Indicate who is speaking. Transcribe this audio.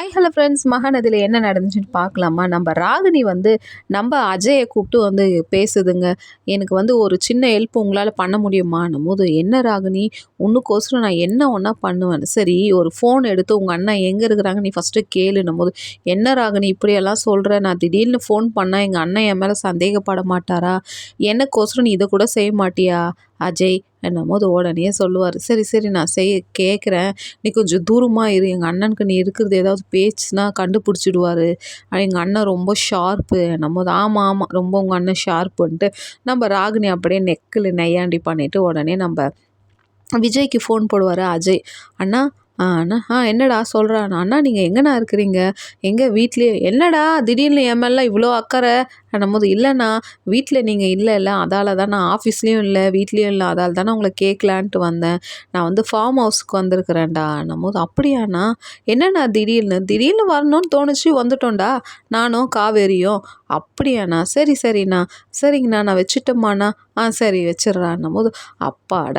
Speaker 1: High hello friends மகாநதியில் என்ன நடந்துச்சுன்னு பார்க்கலாமா? நம்ம ராகினி வந்து நம்ம அஜயை கூப்பிட்டு வந்து பேசுதுங்க. எனக்கு வந்து ஒரு சின்ன ஹெல்ப் உங்களால் பண்ண முடியுமான்னும் போது என்ன ராகினி? உன்னுக்கோசரம் நான் என்ன ஒன்றா பண்ணுவேன்? சரி ஒரு ஃபோன் எடுத்து உங்கள் அண்ணன் எங்கே இருக்கிறாங்க நீ ஃபஸ்ட்டு கேளுன்னும் போது என்ன ராகினி இப்படியெல்லாம் சொல்கிற நான் திடீர்னு ஃபோன் பண்ணால் எங்கள் அண்ணன் என் மேலே சந்தேகப்பட மாட்டாரா? எனக்கோசரம் நீ இதை கூட செய்ய மாட்டியா? அஜய் என்னமோது உடனே சொல்லுவார். சரி சரி நான் செய் கேட்குறேன் நீ கொஞ்சம் தூரமாக இரு. எங்கள் அண்ணனுக்கு நீ இருக்கிறது ஏதாவது பேச்சுனா கண்டுபிடிச்சிடுவார். எங்கள் அண்ணன் ரொம்ப ஷார்ப்பு என்னமோது ஆமாம் ஆமாம் ரொம்ப உங்கள் அண்ணன் ஷார்ப்புன்ட்டு நம்ம ராகினி அப்படியே நெக்கில் நெய்யாண்டி பண்ணிவிட்டு உடனே நம்ம விஜய்க்கு ஃபோன் போடுவார் அஜய். அண்ணா ஆ அண்ணா. ஆ என்னடா சொல்கிறான் அண்ணா நீங்கள் எங்கண்ணா இருக்கிறீங்க? எங்கே வீட்லேயே என்னடா திடீர்னு என் இவ்வளோ அக்கறை? போது இல்லைண்ணா. வீட்டில் நீங்கள் இல்லை இல்லை அதால் தான் நான் ஆஃபீஸ்லேயும் இல்லை வீட்லேயும் இல்லை. அதால் தானே உங்களை கேட்கலான்ட்டு வந்தேன். நான் வந்து ஃபார்ம் ஹவுஸ்க்கு வந்திருக்கிறேன்டா. போது அப்படியாண்ணா? என்னண்ணா திடீர்னு? திடீர்னு வரணும்னு தோணுச்சு வந்துட்டோம்டா. நானும் காவேரியும். அப்படியாண்ணா. சரி சரிண்ணா. சரிங்கண்ணா. நான் வச்சுட்டோமாண்ணா ஆ சரி வச்சிட்றான்னும் போது அப்பாடா.